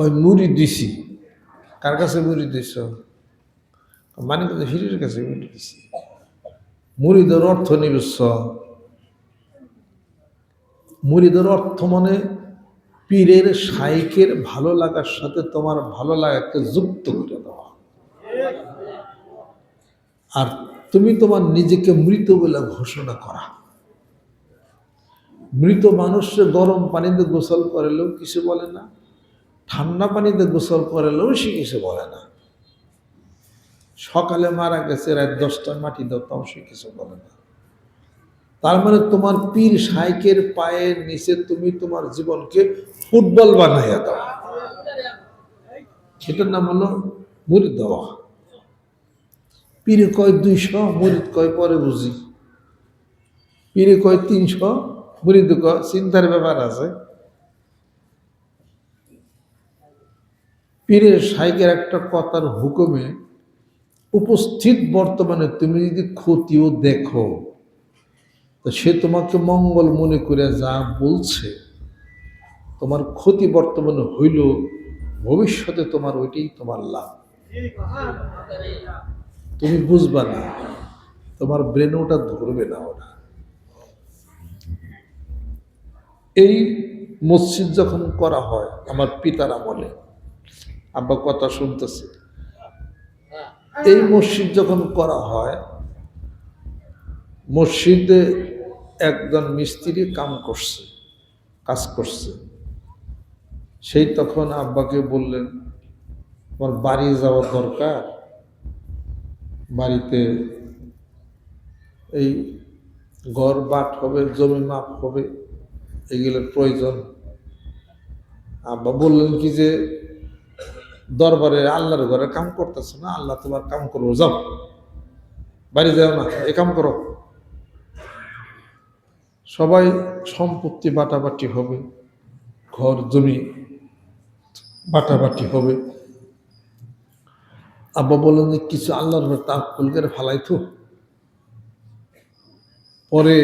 কয়, মুড়ি দিছি। কার কাছে মুড়ি দিছ? মানে কিন্তু হিরের কাছে মুড়ি দিছি। মুড়িদের অর্থ নিবেশ মুড়িদের অর্থ মানে পীরের সাইকের ভালো লাগার সাথে তোমার ভালো লাগাকে যুক্ত করে দেওয়া। আর তুমি তোমার নিজেকে মৃত বলে ঘোষণা করা। মৃত মানুষের গরম পানিতে গোসল করালেও কিছু বলে না। ঠান্ডা পানিতে গোসল করালেও সে কিছু বলে না। সকালে মারা গেছে, রাত দশটার মাটি তাও সে কিছু বলে না। তার মানে তোমার পীর সাইকের পায়ের নিচে তুমি তোমার জীবনকে ফুটবল বানাইয়া দাও। সেটার নাম হলো মুড়ি দেওয়া। পীরে কয় দুইশো মুড়িদ কয় পরে বুঝি। পীরে কয় তিনশো মুড়িদ কয়, চিন্তার ব্যাপার আছে। পীরের সাইকের একটা কথার হুকুমে উপস্থিত বর্তমানে তুমি যদি ক্ষতিও দেখো, তো সে তোমাকে মঙ্গল মনে করে যা বলছে, তোমার ক্ষতি বর্তমানে হইল, ভবিষ্যতে তোমার ওইটাই তোমার লাভ। তুমি বুঝবা না, তোমার ব্রেন ওটা ধরবে না ওরা। এই মসজিদ যখন করা হয়, আমার পিতার আমলে আব্বা কথা শুনতেছে। এই মসজিদ যখন করা হয়, মসজিদে একজন মিস্ত্রি কাম করছে, কাজ করছে। সেই তখন আব্বাকে বললেন আমার বাড়ি যাওয়ার দরকার? বাড়িতে এই ঘর বাট হবে, জমি মাপ হবে, এগুলোর প্রয়োজন? আব্বা বললেন, কি যে দরবারে আল্লাহর ঘরে কাম করতেছো না, আল্লাহ তোমার কাম করব যাও। বাড়ি যাও না, এ কাম করো। সবাই সম্পত্তি বাটাবাটি হবে, ঘর, জমি বাটাবাটি হবে। আব্বা বললেন যে, কিছু আল্লাহর ঘর তার কুলকের ফালাইতো পরে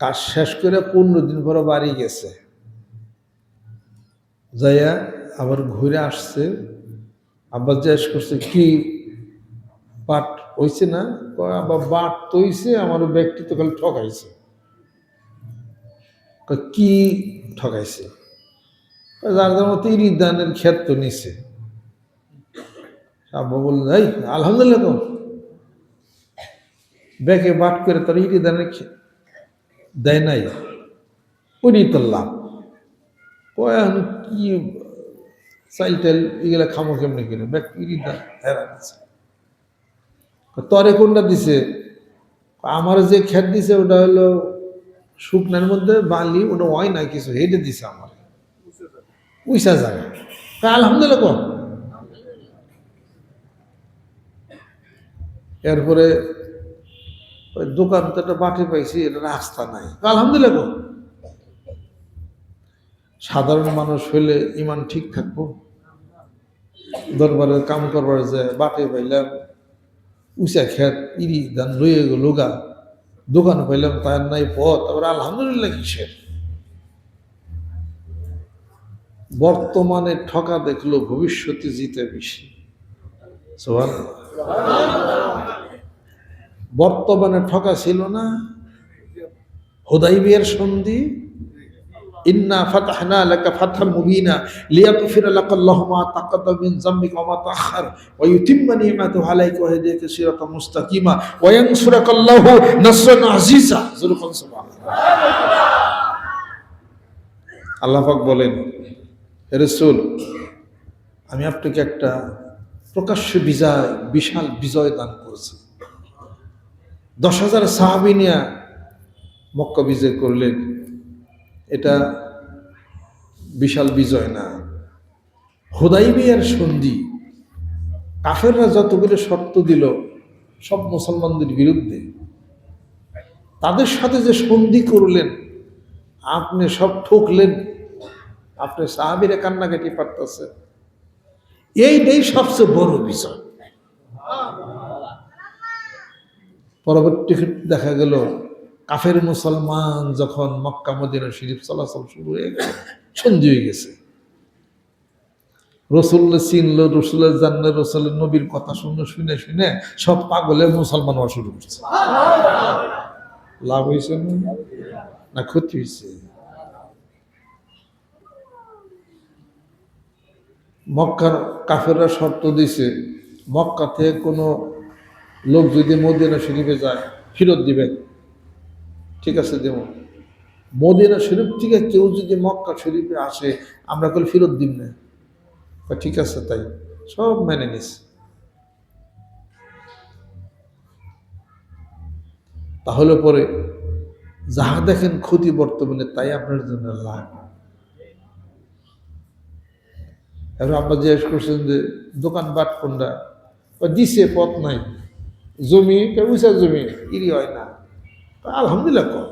কাজ শেষ করে পনেরো দিন পরে বাড়ি গেছে। যাইয়া আবার ঘুরে আসছে। আবার জিজ্ঞেস করছে, কি পাট হইছে না? আবার বাট তো হইছে আমার ব্যক্তি তো খালি ঠকাইছে। কি ঠকাইছে? যার যার মতো ইরি দানের ক্ষেত তো নিছে। আব্বা বললেন এই, আলহামদুলিল্লাহ তো। ব্যাগে বাট করে তার ইরি দানের দেয় নাই। উনি তো লাভ। কি চাইল টাইল এগুলা খামো কেমনে কিনে ব্যাগ হেরা দিছে। তরে কোনটা দিছে? আমার যে খেত দিছে, ওটা হলো শুকনার মধ্যে বালি, ওটা হয় না কিছু, হেঁটে দিছে আমার। উইসা জায়গা। আলহামদুলিল্লাহ কম এরপরে ওই দোকান তো একটা বাটি পাইছি, এটা রাস্তা নাই। আলহামদুলিল্লাহ কম সাধারণ মানুষ হইলে ইমান ঠিক থাকব। দরবারে কাম করবার যে বাটে পাইলাম, উঁচা খেত, ইরি ধান লইয়ে গেল গা। দোকান পাইলাম তার নাই পথ। তারপরে আলহামদুলিল্লাহ কিসের? বর্তমানে ঠকা দেখল, ভবিষ্যতে জিতে বেশি। বর্তমানে ঠকা ছিল না। হোদাই বিয়ের সন্ধি। ইন্না ফাতাহনা লাকা ফাতহাম মুবিনা লিয়াগফির লাকা আল্লাহু মা তাকাদ্দাম মিন যামবিকা ওয়া মা তাআখার ওয়া ইউতিম্মা আলাইকা ওয়া সিরাতাম মুস্তাকিমা ওয়া ইয়ানসুরাকা আল্লাহু নাসরান আজিজা সুবহানাল্লাহ। আল্লাহ পাক বলেন হে রাসূল, আমি আপনাকে একটা প্রকাশ্য বিজয়, বিশাল বিজয় দান করেছি। দশ হাজার সাহাবি নিয়ে মক্কা বিজয় করলেন। এটা বিশাল বিজয় না। হুদাইবিয়ার সন্ধি, কাফেররা যতগুলো শর্ত দিল, সব মুসলমানদের বিরুদ্ধে। তাদের সাথে যে সন্ধি করলেন, আপনি সব ঠকলেন, আপনি সাহাবিরে কান্নাকাটি পারতেছে। এইটাই সবচেয়ে বড় বিষয় পরবর্তী দেখা গেল কাফের মুসলমান যখন মক্কা, মদিনা শরীফ চলাচল শুরু হয়ে গেল, সন্ধি হয়ে গেছে। রসুল্লা চিনলো, রসুলের জানলে রসুলের নবীর কথা শুনে শুনে শুনে সব পাগলে মুসলমান হওয়া শুরু করছে। লাভ হয়েছে না? ক্ষতি হয়েছে। মক্কার কাফেররা শর্ত দিছে মক্কা থেকে কোনো লোক যদি মদিনা শরীফে যায়, ফেরত দিবেন। ঠিক আছে দেব। মদিনা শরীফ থেকে কেউ যদি মক্কা শরীফে আসে আমরা করে ফেরত দিব না। ঠিক আছে তাই। সব মেনে নিস। তাহলে পরে যাহা দেখেন ক্ষতি বর্তমানে তাই আপনার জন্য লাভ। এবার আপনার জিজ্ঞেস করছেন যে দোকান বাট কোনটা দিছে পথ নাই। জমি? উঁচা জমি? ইরি হয় না। আলহামদুলিল্লাহ কম।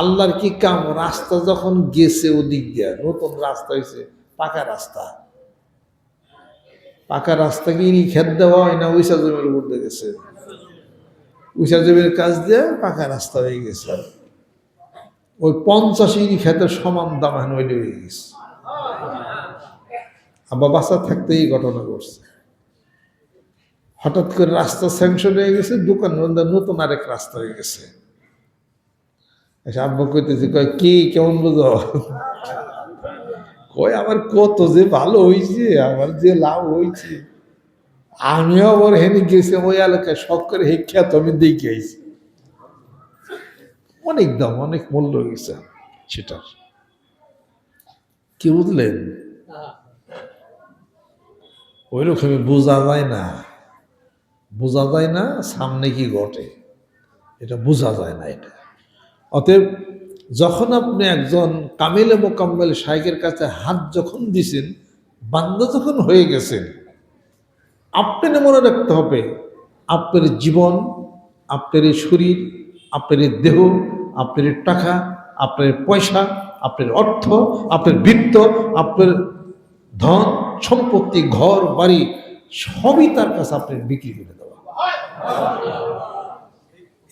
আল্লাহর কি কাম? রাস্তা যখন গেছে ওদিক দিয়া, নতুন রাস্তা হয়েছে পাকা রাস্তা। পাকা রাস্তা কি খেত দেওয়া হয় না উইসা জমির উপর দিয়ে গেছে? উইসা জমির কাজ দিয়ে পাকা রাস্তা হয়ে গেছে। ওই পঞ্চাশ ইনি খেতের সমান দাম হয়ে গেছে। আবার বাচ্চা থাকতে এই ঘটনা ঘটছে। হঠাৎ করে রাস্তা স্যাংশন হয়ে গেছে দোকান বন্ধ নতুন আরেক রাস্তা হয়ে গেছে। আব্বা কইতেছে কয় কি কেমন বুঝো? কয় আমার কত যে ভালো হয়েছে আমার যে লাভ হয়েছে আমিও আবার হেনে গেছি ওই এলাকায় শখ করে হে খ্যাত আমি দেখে আইছি। অনেক দাম অনেক মূল্য হয়েছে সেটার। কি বুঝলেন? ওই রকমই বোঝা যায় না। বোঝা যায় না, সামনে কি ঘটে। এটা বোঝা যায় না এটা। অতএব যখন আপনি একজন কামিলে মোকাম্মেল শাইকের কাছে হাত যখন দিছেন, বান্দা যখন হয়ে গেছেন আপনার মনে রাখতে হবে, আপনার জীবন, আপনার শরীর, আপনার দেহ, আপনার টাকা, আপনার পয়সা, আপনার অর্থ, আপনার বৃত্ত, আপনার ধন, সম্পত্তি, ঘর, বাড়ি, সবই তার কাছে আপনি বিক্রি করে দেওয়া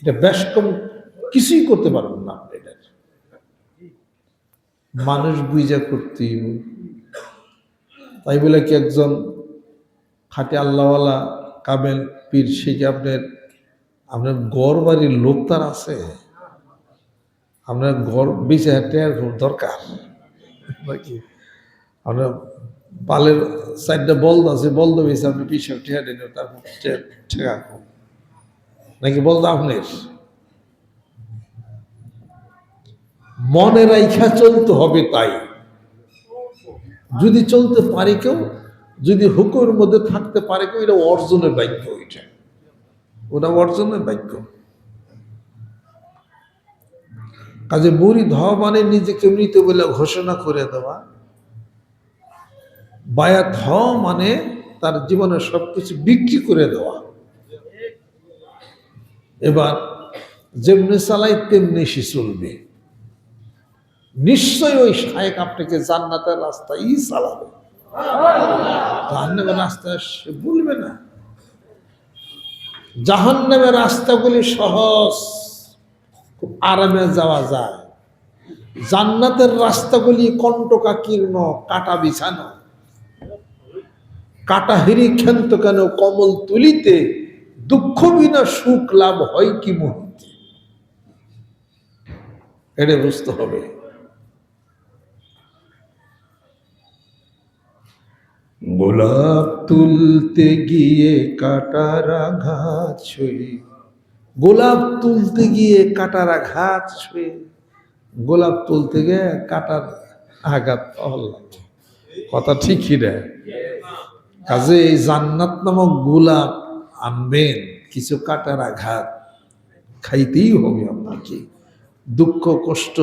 এটা কম কিছুই করতে পারবেন না আপনি এটা মানুষ বুঝা করতে তাই বলে কি একজন খাটে আল্লাহওয়ালা, কামেল, পীর, সে কি আপনার আপনার গড় বাড়ির লোক তার আছে? আপনার গড় বেঁচে টেয়ার দরকার। নাকি? আপনার পালের সাইডটা বলদ আছে, বলদ বেঁচে আপনি পিছিয়ে ঠেয়া দিন, তারপর ঠেকা নাকি বলদ আপনার? মনে রাইখা চলতে হবে তাই। যদি চলতে পারে কেউ, যদি হুকুমের মধ্যে থাকতে পারে কেউ, এটা অর্জনের বাক্য ওইটা ওটা অর্জনের বাক্য কাজে বুড়ি ধোয়া মানে নিজেকে মৃত বলে ঘোষণা করে দেওয়া। বায়াত হওয়া মানে তার জীবনের সবকিছু বিক্রি করে দেওয়া। এবার যেমনি চালাই তেমনি সে চলবে নিশ্চয়ই ওই শায়েক আপনাকে জান্নাতের রাস্তায় চালাবে জাহান্নামের রাস্তা সে বলবে না। জাহান্নামের রাস্তাগুলি সহজ, খুব আরামে যাওয়া যায়। জান্নাতের রাস্তাগুলি কণ্টকাকীর্ণ, কাটা বিছানো। কাটা হিরি ক্ষান্ত কেন কমল তুলিতে দুঃখ বিনা সুখ লাভ হয় কি মুহূর্তে? এটা বুঝতে হবে। গোলাপ তুলতে গিয়ে কাটার আঘাত ছুঁয়ে, গোলাপ তুলতে গিয়ে কাটার আঘাত ছুঁয়ে, গোলাপ তুলতে গিয়ে কাটার আঘাত কথা ঠিকই রে। কাজে এই জান্নাত নামক গোলাপ আনবেন কিছু কাটার আঘাত, খাইতেই হবে আপনাকে। দুঃখ, কষ্ট,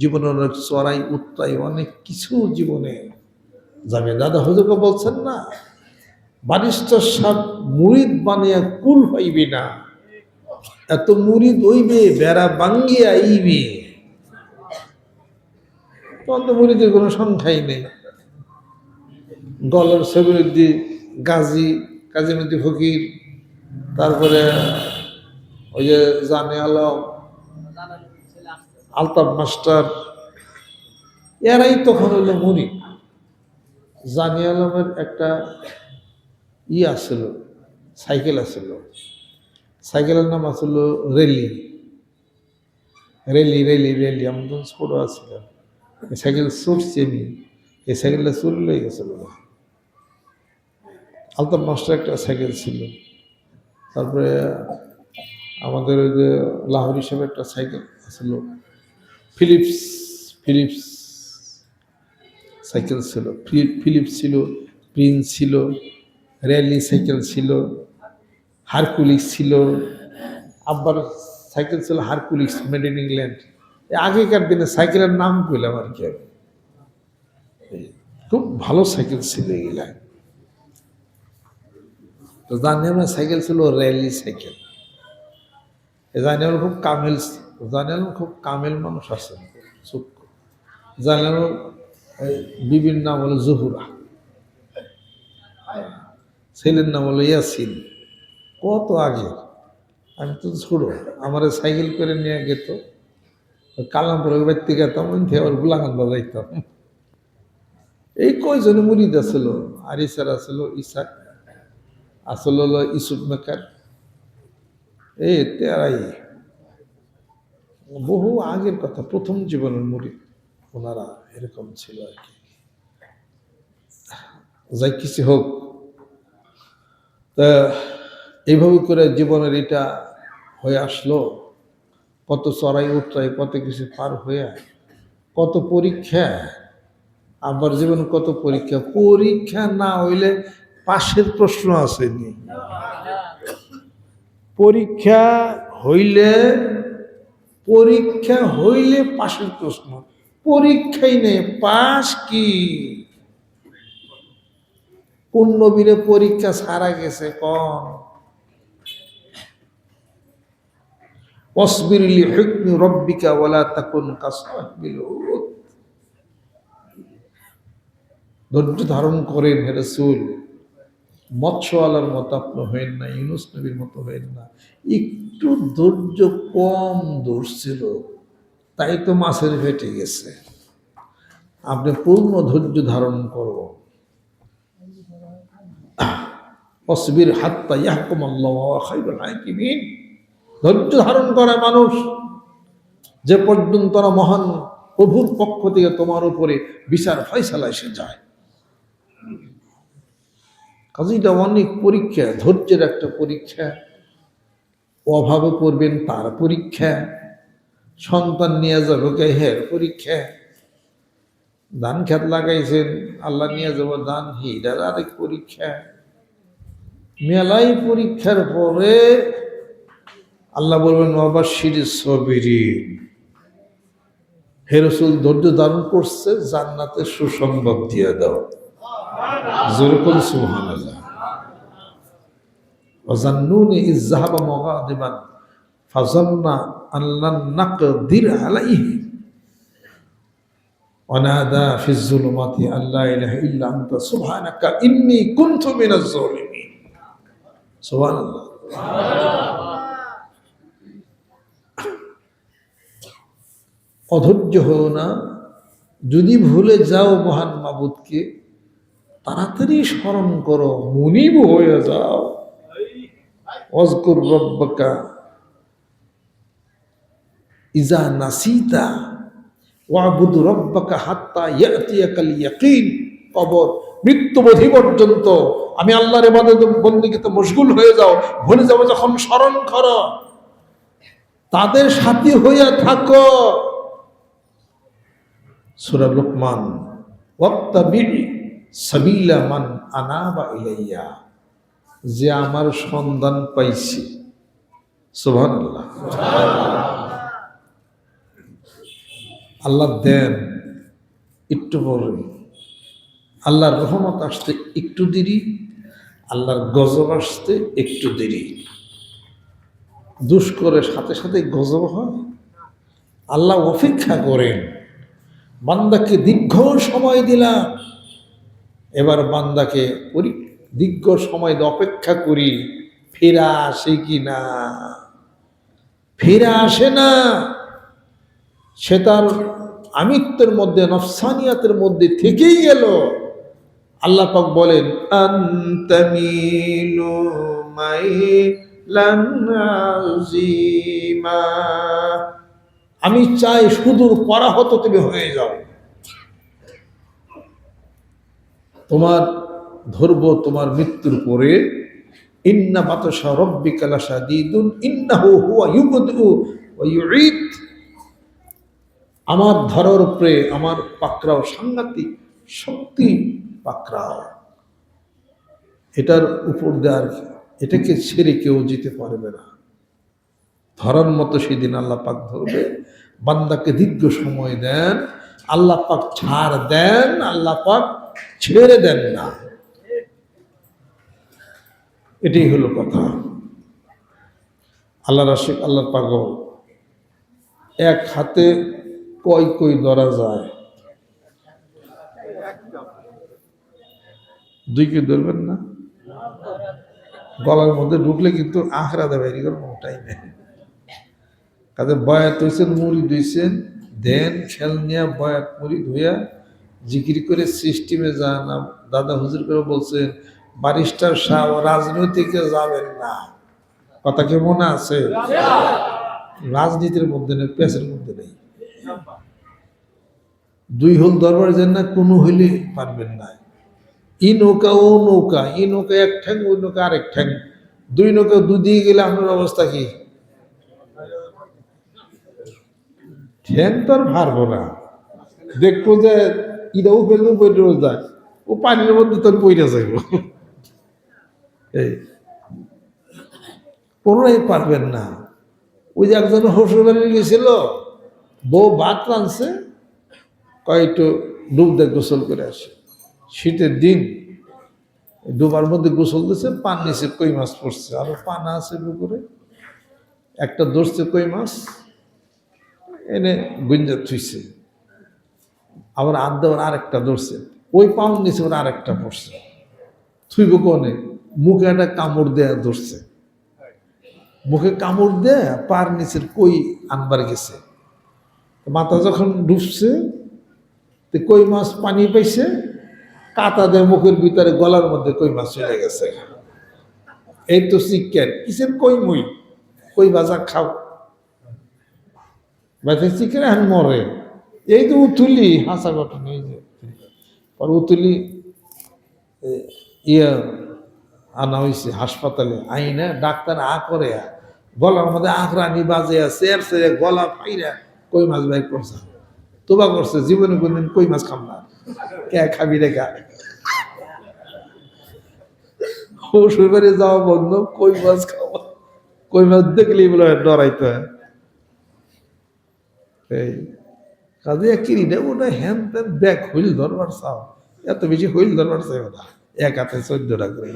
জীবনের অনেক চড়াই, উত্তাই, অনেক কিছু জীবনে যাবে। দাদা হুজুরকে বলছেন না বারিস্টার সাপ মুড়িদ বানিয়া কুল হইবে না। এত মুরিদ হইবে, বেড়া বাঙ্গিয়া আইবে। তখন তো মুরিদের কোনো সংখ্যাই নেই। গলার সেবরুদ্দি গাজী কাজীমতি ফকির তারপরে ওই যে জানে আলম, আলতাফ মাস্টার, এরাই তখন হইল মুরিদ জানি আলমের একটা ই আসছিল সাইকেল আসছিল সাইকেলের নাম আসছিল রেলি। রেলি রেলি রেলি আমি তখন ছোট এই সাইকেল ছুটছি আমি এই সাইকেলটা চুরি লয়ে গেছিল। আলতার মাস্টার একটা সাইকেল ছিল। তারপরে আমাদের ওই যে লাহোর হিসেবে একটা সাইকেল ছিল। ফিলিপস ফিলিপস সাইকেল ছিল। ফিলিপস ছিল, প্রিন্স ছিল র্যালি সাইকেল ছিল, হারকুলিস ছিল। আব্বার সাইকেল ছিল হারকুলিস, মেড ইন ইংল্যান্ড। আগেকার দিনে সাইকেলের নাম কইলাম আর কি খুব ভালো সাইকেল ছিল এগুলা তো জানি আমার সাইকেল ছিল র্যালি সাইকেল জানি আমার খুব কামেল জানি আমার খুব কামেল মানুষ আছে সূক্ষ্ম জানি বিবির নাম হলো জহুরা। ছেলের নাম হলো ইয়াসিন কত আগে? আমি তো ছোট, আমার সাইকেল করে নিয়ে গেত। কালামপুরের ব্যক্তি গেতাম আবার গোলাকান্দা যাইতাম এই কয়জনে মুরিদ আছিল? আরিসার আছিল ইসাক আসল হলো ইসুফ মেকার। এই তেরাই। বহু আগের কথা, প্রথম জীবনের মুরিদ ওনারা এরকম ছিল আর কি। যাই কিছু হোক, তা এইভাবে করে জীবনের এটা হয়ে আসলো, কত চড়াই উতরাই, কত কিছু পার হয়ে, কত পরীক্ষা। আবার জীবন কত পরীক্ষা? পরীক্ষা না হইলে পাশের প্রশ্ন আসেনি পরীক্ষা হইলে পরীক্ষা হইলে পাশের প্রশ্ন। পরীক্ষাই নেই, পাশ কি? কোন নবীরে পরীক্ষা সারা গেছে কম অসবিরলি হুকমি রব্বিকা ওয়ালা তাকুন কাসবিল ধৈর্য ধারণ করেন রাসূল। মৎস্যওয়ালার মতো আপনি হয়েন না, ইউনুস নবীর মতো হয়েন না। একটু ধৈর্য কম ধরছিল তাই তো মাছের ফেটে গেছে। আপনি পূর্ণ ধৈর্য ধারণ করো। অসবির হাত্তা ইয়াহকুম আল্লাহ খাইরুল হাকিমিন। ধৈর্য ধারণ করে মানুষ, যে পর্যন্ত মহান প্রভুর পক্ষ থেকে তোমার উপরে বিচার ফয়সালা এসে যায়। কাজে এটা অনেক পরীক্ষা, ধৈর্যের একটা পরীক্ষা। অভাবে পড়বেন তার পরীক্ষা। সন্তান নিয়ে যাবে কে হের পরীক্ষা। ধান খেত লাগাইছেন, আল্লাহ নিয়ে যাব ধান হিটার আরেক পরীক্ষা। মেলাই পরীক্ষার পরে আল্লাহ বলবেন বাবা শির সবিরি হেরসুল ধৈর্য ধারণ করছে জান্নাতে সুসংবাদ দিয়ে দাও। যেরকম সুহান আল্লাহ ওজান্নুনি ইজাহাবা মগাদিবান ফাজান্না আল্লাহ নাকদির আলাইহি। অনাদা ফিজুলুমাতি আল্লাহ ইলাহা ইল্লা আনতা, সুবহানাকা ইন্নী কুনতু মিনাজ জালিমিন সুবহানাল্লাহ। অধৈর্য হও না। যদি ভুলে যাও মহান মাবুদকে তাড়াতাড়ি স্মরণ করো, মুনিব হয়ে যাও। অজকুর ইজা নাসিতা, ওয়াবুদ রব্বাকা হাত্তা ইয়াতিয়াকাল ইয়াকিন। কবর মৃত্যুবধি পর্যন্ত আমি আল্লাহর ইবাদত বন্দিকে মশগুল হয়ে যাও, ভুলে যাব যখন স্মরণ করো। তাদের সাথী হইয়া থাকো। সূরা লোকমান, ওয়াক্তাবি সাবিলা মান আনাবা ইলাইয়া, যে আমার সন্ধান পাইছি। সুবহানাল্লাহ। আল্লাহ দেন একটু পরে। আল্লাহর রহমত আসতে একটু দেরি, আল্লাহর গজব আসতে একটু দেরি। দুষ করে সাথে সাথে গজব হয়। আল্লাহ অপেক্ষা করেন। বান্দাকে দীর্ঘ সময় দিলাম। এবার বান্দাকে পরি- দীর্ঘ সময় অপেক্ষা করি, ফেরা আসে কি না? ফেরা আসে না। সে তার আমিত্বের মধ্যে, নফসানিয়াতের মধ্যে থেকেই গেল আল্লাহ পাক বলেন আন্তামিলু মাইলান আযীমা। আমি চাই সুদূর পরাহত তুমি হয়ে যাও। তোমার ধরবো তোমার মৃত্যুর পরে, ইন্না বাতাসা রব্বিকা লাশাদীদুন, ইন্নাহু হুয়া ইউবদিউ ওয়া ইউঈদ। আমার ধরার উপরে আমার পাকড়াও সাংঘাতিক, শক্তি পাকড়াও। এটার উপর দেওয়ার এটাকে ছেড়ে কেউ যেতে পারবে না। ধরার মতো সেদিন আল্লাহ পাক ধরবে, বান্দাকে দীর্ঘ সময় দেন, আল্লাহ পাক ছাড় দেন, আল্লাহ পাক ছেড়ে দেন না। এটাই হলো কথা। আল্লাহ রাশিক আল্লাহর পাগল। এক হাতে কই কই ধরা যায়। দুই কে ধরবেন না? গলার মধ্যে ঢুকলে কিন্তু আখড়া দেবে মোটাই নেই। কাজে বয়াত হয়েছেন মুড়ি ধুইছেন, দেন খেল নিয়ে বয়াত মুড়ি ধুইয়া জিকির করে সিস্টেমে যান দাদা হুজুর করে বলছেন বারিস্টার সাহ রাজনৈতিকে যাবেন না। কথা কি মনে আছে? রাজনীতির মধ্যে নেই পেসের মধ্যে নেই। দুই হল দরবার যেন না, কোনো হইলে পারবেন না। ই নৌকা, ও নৌকা, ই নৌকা এক ঠ্যাং, ওই নৌকা আরেক ঠ্যাং। দুই নৌকা দুদিকে গেলে আপনার অবস্থা কি? ঠ্যাং তো আর না। দেখব যে ইটাও ফেলব বইটাও যায় ও পানির মধ্যে তোর বইটা যাইব। এই। কোনোটাই পারবেন না। ওই যে একজন শ্বশুর গেছিল, বউ ভাত রাঁধছে কয়েকটু ডুব দিয়ে গোসল করে আসে। শীতের দিন, ডুবার মধ্যে গোসল দিচ্ছে পান নিচে কই মাছ পড়ছে। আরও পানা আছে পুকুরে। একটা ধরছে কই মাছ, এনে গুঞ্জা থুইছে। আবার আর দেওয়ার আরেকটা ধরছে। ওই পাউন নিচে ওর আরেকটা পড়ছে। থুইব কোনে? মুখে একটা কামড় দেয়া ধরছে। মুখে কামড় দেয়া পার নিচের কই আনবার গেছে। মাথা যখন ডুবছে, তো কই মাছ পানি পাইছে? কাতা দেয় মুখের ভিতরে, গলার মধ্যে কই মাছ চলে গেছে। এই তো চিকেন কিসের কই মুই? কই ভাজা খাও? বাচ্চা চিকেন এখন মরে। এই তো উতুলি হাসা ঘটনা, এই যে। পর উতুলি ইয়া আনা হয়েছে হাসপাতালে। আইনা ডাক্তার আ করে গলার মধ্যে আখরানি বাজে আছে এর সে গলা ফাইরা কই মাছ বাই করছে? তোবা করছে, জীবনে কোনদিন কই মাছ খাম না। কে খাবি রে খা শ্বশুর যাওয়া বন্ধ, কই মাছ খাওয়া কই মাছ দেখলেই বলে ডরাইতে এই। কাজে কিরিটা ওটা হ্যান ত্যান ব্যাগ, হইল ধরবার চাও। এত বেশি হইল ধরবার চাই না এক হাতে চোদ্দটা করে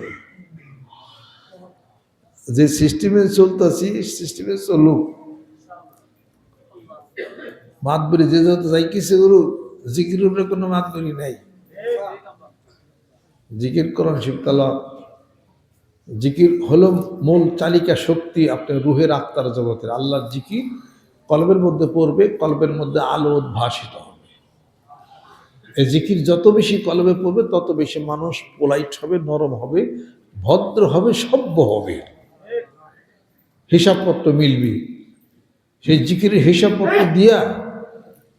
যে সিস্টেমে চলতেছি, সিস্টেমে চলুক। মাতবরি যে যত যাই কিছু করুক, জিকির উপরে কোনো মাতবরি নাই। জিকির করণ শিবকাল জিকির হলো মূল চালিকা শক্তি আপনার রুহের আত্মার জগতের। আল্লাহর জিকির কলবের মধ্যে পড়বে, কলবের মধ্যে আলো উদ্ভাসিত হবে। এই জিকির যত বেশি কলবে পড়বে, তত বেশি মানুষ পোলাইট হবে, নরম হবে, ভদ্র হবে, সভ্য হবে। হিসাবপত্র মিলবি। সেই জিকিরের হিসাবপত্র দিয়া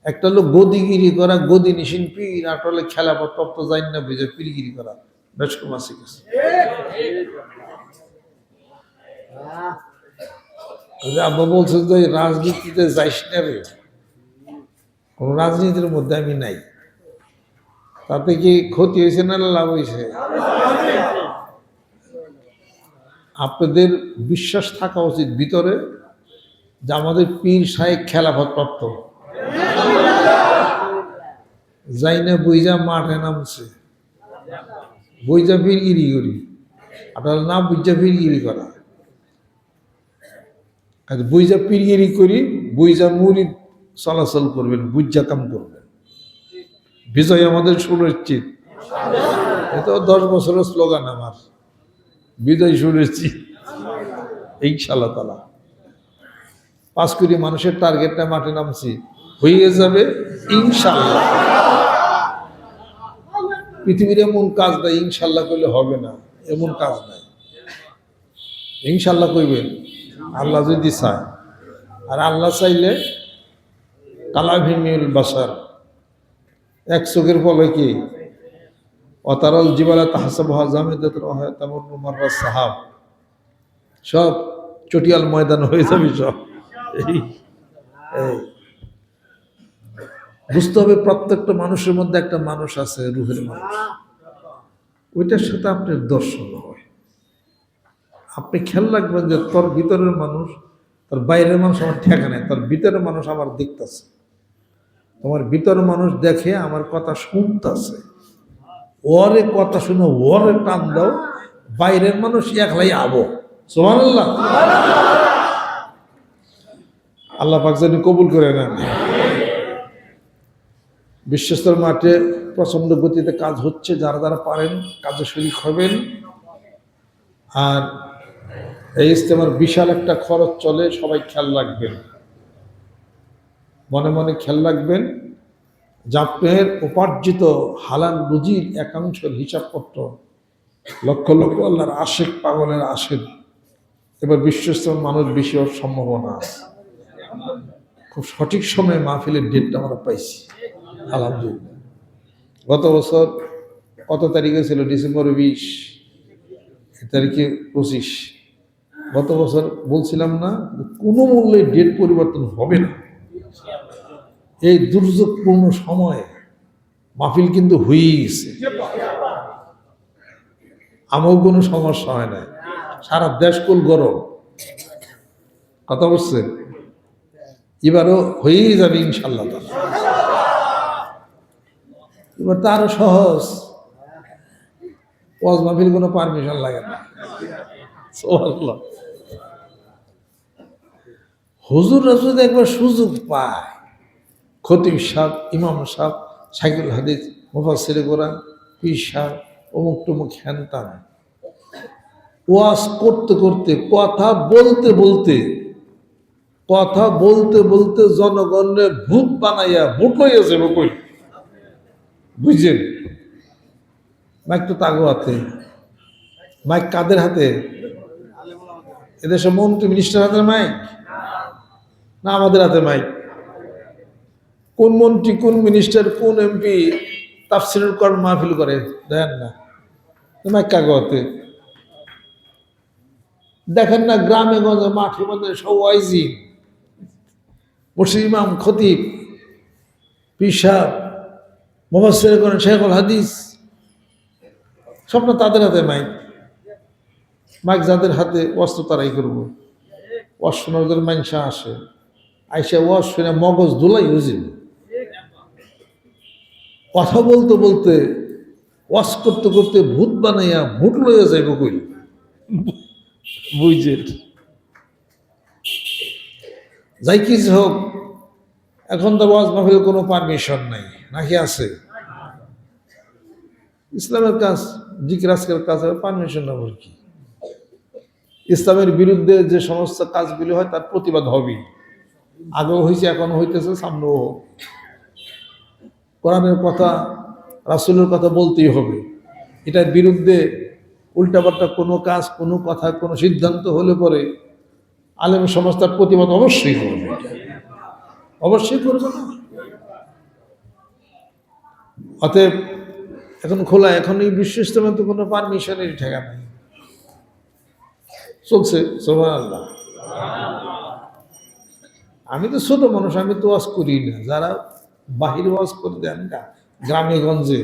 একটা লোক গদিগিরি করা, গদি নিশিন, পীর, আটলে খেলাপত্র তো যাই না বুঝে পীরগিরি করা, বেশ শিখেছে যে আব্বা বলছে যে রাজনীতিতে যাইস না রে। কোন রাজনীতির মধ্যে আমি নাই। তাতে কি ক্ষতি হয়েছে না লাভ হয়েছে? আপনাদের বিশ্বাস থাকা উচিত ভিতরে যে আমাদের পীর সাহেব খেলাফত প্রাপ্ত। যাই না বইজা মাঠে নামছে। বইজা ফিরগিরি করি। আপনার না বুঝা ফির ফিরগিরি করা। কাজে বুঝা পিরগিরি করি বুঝা মুড়ি চলাচল করবেন বুঝা কাম করবেন। বিজয় আমাদের সুনিশ্চিত। এটা দশ বছরের স্লোগান আমার। বিজয় সুনিশ্চিত। ইনশাল্লাহ তালা পাঁচ কোটি মানুষের টার্গেটটা মাঠে নামছি। হয়ে যাবে ইনশাল্লাহ পৃথিবীর এমন কাজ নাই ইনশাল্লাহ করলে হবে না। এমন কাজ নাই। ইনশাল্লাহ কইবেন। আল্লাহ যদি চায়। আর আল্লাহ চাইলে কালাভিমিউল বাসার এক চোখের ফলে কি? অতারল জীবালা তাহাসাব মাররা সাহাব। সব চটিয়াল ময়দান হয়ে যাবে সব। বুঝতে হবে প্রত্যেকটা মানুষের মধ্যে একটা মানুষ আছে, রুহের মানুষ। ওইটার সাথে আপনার দর্শন আপনি খেয়াল রাখবেন যে তোর ভিতরের মানুষ, তোর বাইরের মানুষ আমার ঠেকা নেই, তোর ভিতরের মানুষ আমার দেখতেছে। তোমার ভিতরের মানুষ দেখে আমার কথা শুনতেছে। ওরে কথা শুনে ওরে টান দাও, বাইরের মানুষ একলাই আবো। সোমান আল্লাহ পাক কবুল করে নেন। বিশ্বস্তর মাঠে প্রচণ্ড গতিতে কাজ হচ্ছে, যারা যারা পারেন, কাজে শরিক হবেন। আর এই ইস্তেমার বিশাল একটা খরচ চলে, সবাই খেয়াল রাখবেন। মনে মনে খেয়াল রাখবেন আপনার উপার্জিত হালাল রুজির একাংশের হিসাবপত্র লক্ষ লক্ষ আল্লাহর আশেক পাগলের আশেক। এবার বিশ্বস্ত মানুষ বেশি হওয়ার সম্ভাবনা আছে। খুব সঠিক সময়ে মাহফিলের ডেটটা আমরা পাইছি। আলহামদুলিল্লাহ। গত বছর কত তারিখে ছিল? ডিসেম্বর বিশ তারিখে পঁচিশ। গত বছর বলছিলাম না, কোনো মূল্যে ডেট পরিবর্তন হবে না। এই দুর্যোগপূর্ণ সময়ে মাহফিল কিন্তু হয়েই গেছে আমার কোনো সমস্যা হয় না সারা দেশ কুল গরম। কথা বলছেন? এবারও হয়েই যাবে ইনশাল্লাহ। এবার তো আরও সহজ। ওয়াজ মাহফিল কোনো পারমিশন লাগে না। হুজুর রাসুল একবার সুযোগ পায়। খতিব সাহ ইমাম সাহ সাইকুল হাদিস মুফাসির কোরআন, পীর সাহ অমুক টুমুক হ্যানতান ওয়াজ করতে করতে, কথা বলতে বলতে, কথা বলতে বলতে জনগণের ভূত বানাইয়া ভূত লইয়াছে বকই বুঝছেন? মাইক তো তাগো হাতে। মাইক কাদের হাতে? এদেশে মন্ত্রী মিনিস্টার হাতের মাইক না, আমাদের হাতে মাইক কোন মন্ত্রী, কোন মিনিস্টার কোন এমপি তাফসিরুল কর মাহফিল করে? দেখেন না। মাইক কাগো হাতে দেখেন না, গ্রামে, গঞ্জে, মাঠে মধ্যে সব ওয়াইজি মুর্শিদ ইমাম, খতিব পিসাব মোহাম্মদ করেন শেখুল হাদিস। স্বপ্ন তাদের হাতে মাইক মাইক যাদের হাতে অস্ত্র তারাই করব। ওয়াশ শোনার জন্য মাইনসা আসে। আইসা ওয়াশ শুনে মগজ দুলাই বুঝিল কথা বলতে বলতে ওয়াশ করতে করতে ভূত বানাইয়া ভূত লইয়া যাইব কই? বুঝছেন যাই কি হোক এখন তো ওয়াজ মাহফিল কোনো পারমিশন নাই নাকি আছে? ইসলামের কাজ জিজ্ঞাসকের কাজ পারমিশন নেবার কি? ইসলামের বিরুদ্ধে যে সমস্ত কাজগুলি হয়, তার প্রতিবাদ হবেই। আগেও হয়েছে এখনও হইতেছে, সামনেও হোক। কোরআনের কথা, রাসুলের কথা বলতেই হবে। এটার বিরুদ্ধে উল্টাপাল্টা কোনো কাজ, কোনো কথা, কোনো সিদ্ধান্ত হলে পরে আলেম সমাজ তার প্রতিবাদ অবশ্যই করবে। অবশ্যই করবে না। অতএব এখন খোলা এখন এই বিশ্ব ইস্তেমা তো কোনো পারমিশনের ঠেকা নাই চলছে সোমান আল্লাহ আমি তো ছোট মানুষ, আমি তো ওয়াজ করি না। যারা বাহির ওয়াজ করে দেন না গ্রামে গঞ্জে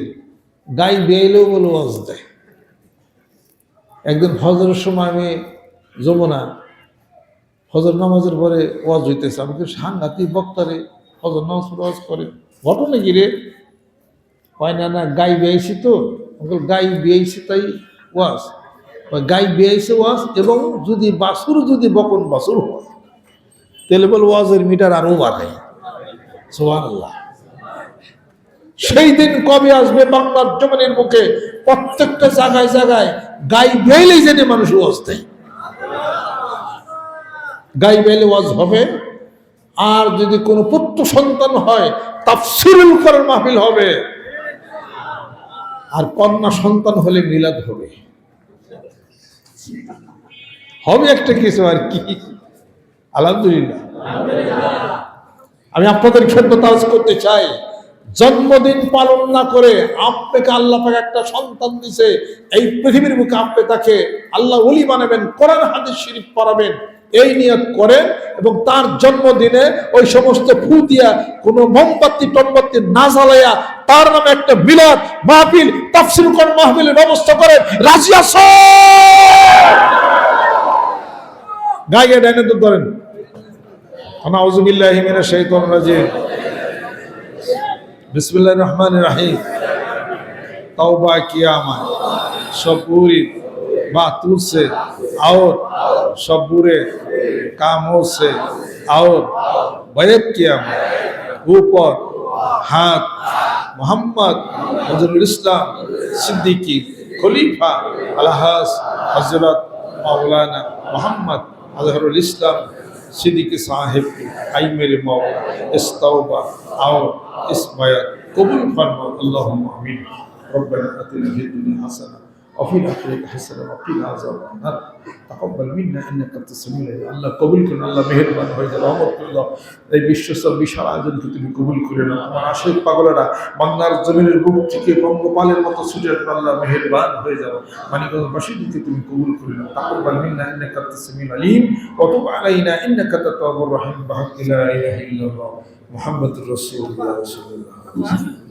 গাই বেয়েলেও বলে ওয়াজ দেয়। একদিন ফজরের সময় আমি যমুনা ফজর নামাজের পরে ওয়াজ হইতেছে। আমাকে সাংঘাতিক বক্তারে ফজর নামাজ পড়ে ওয়াজ করে। ঘটনা কি রে? হয় না না, গাই বেয়েছি তো। গাই বেয়েছি তাই ওয়াজ। গাই বেয়েছে ওয়াজ এবং যদি বাসুর, যদি বকন বাসুর হয়, তাহলে বল ওয়াজের মিটার আরও বাড়ায় সোহান আল্লাহ সেই দিন কবে আসবে বাংলার জমিনের মুখে প্রত্যেকটা জায়গায় জায়গায় গাই বেলেই জেনে মানুষ ওয়াজ দেয়। গাই বেলে ওয়াজ হবে। আর যদি কোনো পুত্র সন্তান হয়, তাফসিরুল করার মাহফিল হবে। আর কন্যা সন্তান হলে মিলাদ হবে। হবে একটা কিছু আর কি? আলহামদুলিল্লাহ। আমি আপনাদের ক্ষেত্রে তাজ করতে চাই। জন্মদিন পালন না করে আপনাকে আল্লাহ পাক একটা সন্তান দিছে, এই পৃথিবীর মুখে আপনি তাকে আল্লাহ ওলি বানাবেন, কোরআন হাদিস শরীফ পড়াবেন। এই নিয়ত করেন এবং তার জন্মদিনে ওই সমস্ত ফুল দিয়া কোনো মোমবাতি, টমবাতি না জ্বালাইয়া তার নামে একটা মিলন মাহফিল তাফসিল কোন মাহফিলের ব্যবস্থা করেন রাজি আস গায়ে ডাইনে তো ধরেন। আনাউজুবিল্লাহি মিনাশ শাইতানির রাজিম। বিসমিল্লাহির রহমানির রহিম। তওবা কিয়ামা সবুরি बहातुर से, और सब बुरे कामों से, और बैत किया ऊपर हाथ मोहम्मद नजरुल इस्लाम सिद्दीकी खलीफा अलहास हज़रत मौलाना मोहम्मद अजहरुल इस्लाम सिद्दीकी साहिब आई मेरे मौला। इस तौबा और इस बैत कबूल फरमा अल्लाह रबना अतिन हसन। في الدنيا حسنه وفي الاخره حسنه وقنا عذاب النار تقبل منا انك انت السميع العليم আল্লাহ কবুল করুন আল্লাহ মেহেরবান হয়ে যায় রহমত করুন এই বিশ্বস্তর বিশাল আয়োজনকে তুমি কবুল করে নাও তোমার আশেক পাগলেরা বাংলার জমিনের বুক থেকে বঙ্গপালের মতো ছুটে আসবে আল্লাহ মেহেরবান হয়ে যাও মানিকগঞ্জবাসীদেরকে তুমি কবুল করে নাও তাকব্বাল মিন্না ইন্নাকা আনতাস সামিউল আলিম ওয়া তুব আলাইনা ইন্নাকা আনতাত তাওয়াবুর রহিম বিহাক্কি লা ইলাহা ইল্লাল্লাহ মুহাম্মাদুর রাসূলুল্লাহ সাল্লাল্লাহু আলাইহি ওয়াসাল্লাম